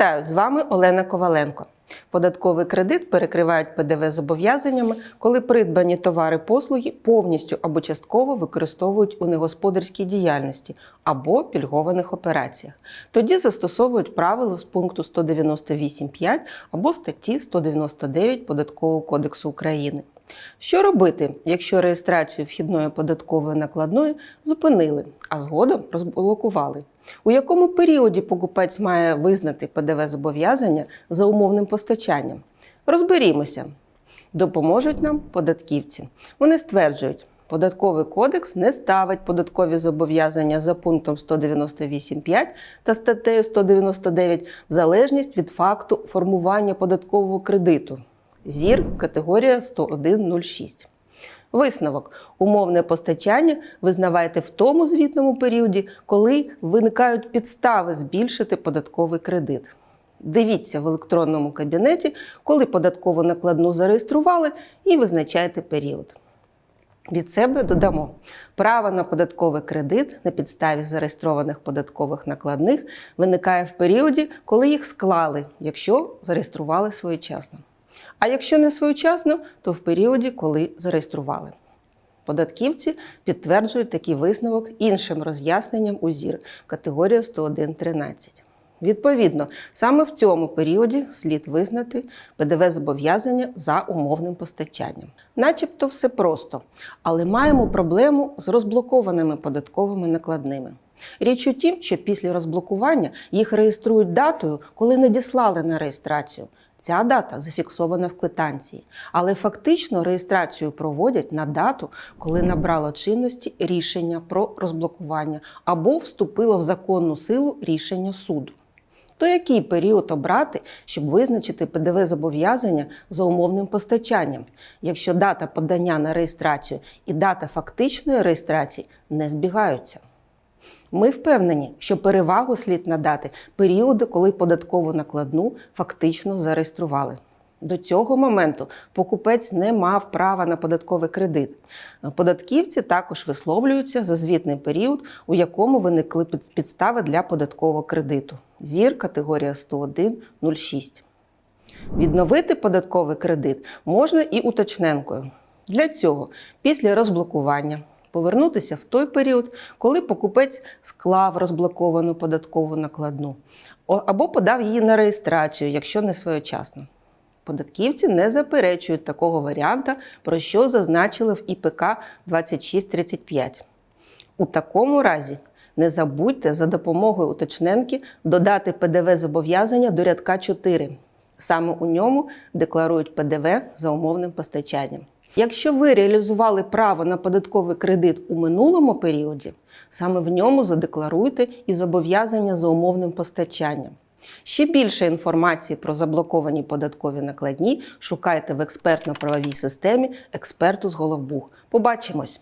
Вітаю з вами Олена Коваленко. Податковий кредит перекривають ПДВ зобов'язаннями, коли придбані товари послуги повністю або частково використовують у негосподарській діяльності або пільгованих операціях. Тоді застосовують правила з пункту 198.5 або статті 199 Податкового кодексу України. Що робити, якщо реєстрацію вхідної податкової накладної зупинили, а згодом розблокували? У якому періоді покупець має визнати ПДВ зобов'язання за умовним постачанням? Розберімося. Допоможуть нам податківці. Вони стверджують, Податковий кодекс не ставить податкові зобов'язання за пунктом 198.5 та статтею 199 в залежність від факту формування податкового кредиту. ЗІР категорія 101.06. Висновок: умовне постачання визнавайте в тому звітному періоді, коли виникають підстави збільшити податковий кредит. Дивіться в електронному кабінеті, коли податкову накладну зареєстрували, і визначайте період. Від себе додамо право на податковий кредит на підставі зареєстрованих податкових накладних виникає в періоді, коли їх склали, якщо зареєстрували своєчасно. А якщо не своєчасно, то в періоді, коли зареєстрували. Податківці підтверджують такий висновок іншим роз'ясненням у ЗІР категорія 101.13. Відповідно, саме в цьому періоді слід визнати ПДВ зобов'язання за умовним постачанням. Начебто все просто, але маємо проблему з розблокованими податковими накладними. Річ у тім, що після розблокування їх реєструють датою, коли надіслали на реєстрацію. Ця дата зафіксована в квитанції, але фактично реєстрацію проводять на дату, коли набрало чинності рішення про розблокування або вступило в законну силу рішення суду. То який період обрати, щоб визначити ПДВ зобов'язання за умовним постачанням, якщо дата подання на реєстрацію і дата фактичної реєстрації не збігаються? Ми впевнені, що перевагу слід надати періоди, коли податкову накладну фактично зареєстрували. До цього моменту покупець не мав права на податковий кредит. Податківці також висловлюються за звітний період, у якому виникли підстави для податкового кредиту. ЗІР категорія 101.06. Відновити податковий кредит можна і уточненкою. Для цього після розблокування повернутися в той період, коли покупець склав розблоковану податкову накладну, або подав її на реєстрацію, якщо не своєчасно. Податківці не заперечують такого варіанта, про що зазначили в ІПК 2635. У такому разі не забудьте за допомогою уточненки додати ПДВ зобов'язання до рядка 4. Саме у ньому декларують ПДВ за умовним постачанням. Якщо ви реалізували право на податковий кредит у минулому періоді, саме в ньому задекларуйте і зобов'язання за умовним постачанням. Ще більше інформації про заблоковані податкові накладні шукайте в експертно-правовій системі експерту з Головбух. Побачимось!